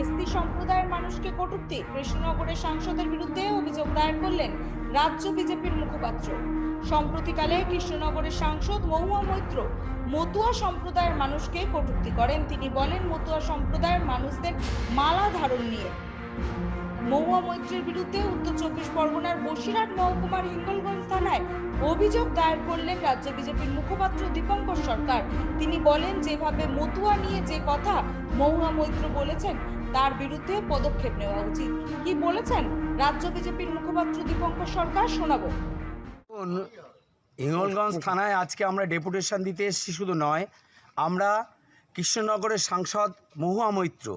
ST সম্প্রদায়ের মানুষকে কটূক্তি। কৃষ্ণনগরের সাংসদের বিরুদ্ধে অভিযোগ দায়ের করলেন রাজ্য বিজেপির মুখপাত্র। সম্প্রতিকালে কৃষ্ণনগরের সাংসদ মহুয়া মৈত্র মতুয়া সম্প্রদায়ের মানুষকে কটূক্তি করেন। তিনি বলেন, মতুয়া সম্প্রদায়ের মানুষদের মালা ধারণ নিয়ে। মহুয়া মৈত্রের বিরুদ্ধে উত্তর চব্বিশ পরগনার বসিরহাট মহকুমার হিঙ্গলগঞ্জ থানায় অভিযোগ দায়ের করলেন রাজ্য বিজেপির মুখপাত্র দীপঙ্কর সরকার। তিনি বলেন, যেভাবে মতুয়া নিয়ে যে কথা মহুয়া মৈত্র বলেছেন তার বিরুদ্ধে পদক্ষেপ নেওয়া উচিত। কি বলেছেন রাজ্য বিজেপির মুখপাত্র দীপঙ্কর সরকার, শোনাবো। হিঙ্গলগঞ্জ থানায় আজকে আমরা ডেপুটেশন দিতে এসেছি শুধু নয়, আমরা কৃষ্ণনগরের সাংসদ মহুয়া মৈত্র,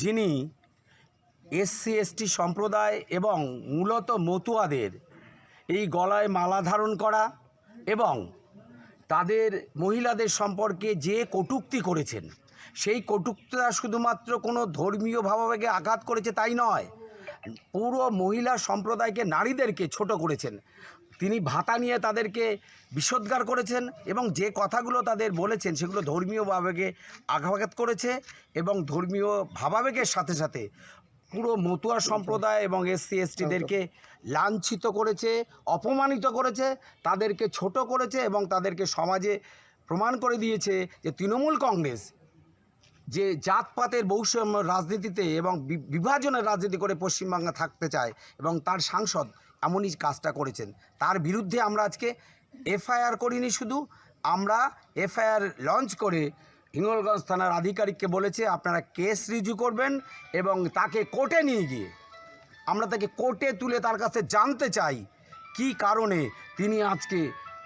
যিনি এসসি, এসটি সম্প্রদায় এবং মূলত মতুয়াদের এই গলায় মালা ধারণ করা এবং তাদের মহিলাদের সম্পর্কে যে কটূক্তি করেছেন সেই কটূক্তিটা শুধুমাত্র কোনো ধর্মীয় ভাবাবেগে আঘাত করেছে তাই নয়, পুরো মহিলা সম্প্রদায়কে নারীদেরকে ছোট করেছেন। তিনি ভাতা নিয়ে তাদেরকে বিষোদ্গার করেছেন এবং যে কথাগুলো তাদের বলেছেন সেগুলো ধর্মীয় ভাবাবেগে আঘাত করেছে এবং ধর্মীয় ভাবাবেগের সাথে সাথে পুরো মতুয়া সম্প্রদায় এবং এসসি, এসটিদেরকে লাঞ্ছিত করেছে, অপমানিত করেছে, তাদেরকে ছোট করেছে এবং তাদেরকে সমাজে প্রমাণ করে দিয়েছে যে তৃণমূল কংগ্রেস যে জাতপাতের বৈষম্য রাজনীতিতে এবং বিভাজনের রাজনীতি করে পশ্চিমবাংলা থাকতে চায় এবং তার সাংসদ এমনই কাজটা করেছেন। তার বিরুদ্ধে আমরা আজকে এফআইআর করিনি শুধু, আমরা এফআইআর লঞ্চ করে হিঙ্গলগঞ্জ থানার আধিকারিককে বলেছে, আপনারা কেস রিজু করবেন এবং তাকে কোর্টে নিয়ে গিয়ে, আমরা তাকে কোর্টে তুলে তার কাছে জানতে চাই কি কারণে তিনি আজকে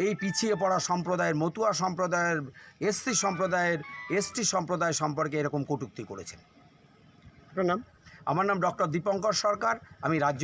এই পিছিয়ে পড়া সম্প্রদায়ের মতুয়া সম্প্রদায়ের এসসি সম্প্রদায়ের এসটি সম্প্রদায় সম্পর্কে এরকম কটুক্তি করেছেন। আপনার নাম? আমার নাম ডক্টর দীপঙ্কর সরকার আমি রাজ্য